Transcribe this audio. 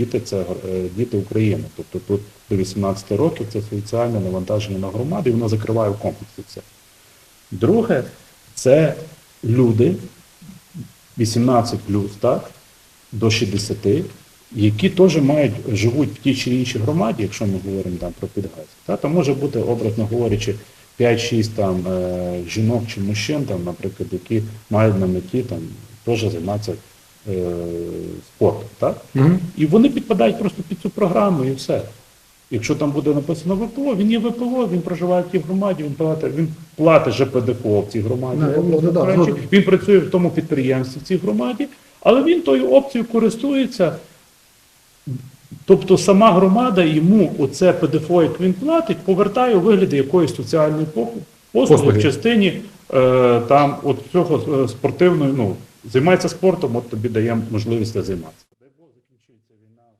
діти це е, діти України. Тобто тут до 18 років це соціальне навантаження на громади, і воно закриває в комплексі все. Друге, це люди 18 так, до 60, які теж мають, живуть в тій чи іншій громаді, якщо ми говоримо там про підгаз. Та, там може бути, образно говорячи, 5-6 там, е, жінок чи мужчин, там, наприклад, які мають на меті там, теж займатися спортом. Так? Мгм. І вони підпадають просто під цю програму і все. Якщо там буде написано ВПО, він є ВПО, він проживає в тій громаді, він платить, він платить же ПДФО в цій громаді. Да, До речі, згоден. він працює в тому підприємстві в цій громаді, але він тою опцією користується. Тобто сама громада йому оце ПДФО, як він платить, повертає у вигляді якоїсь соціальної послуги Послуги. в частині е, там от цього е, спортивної, ну, займається спортом, от тобі даємо можливість займатися.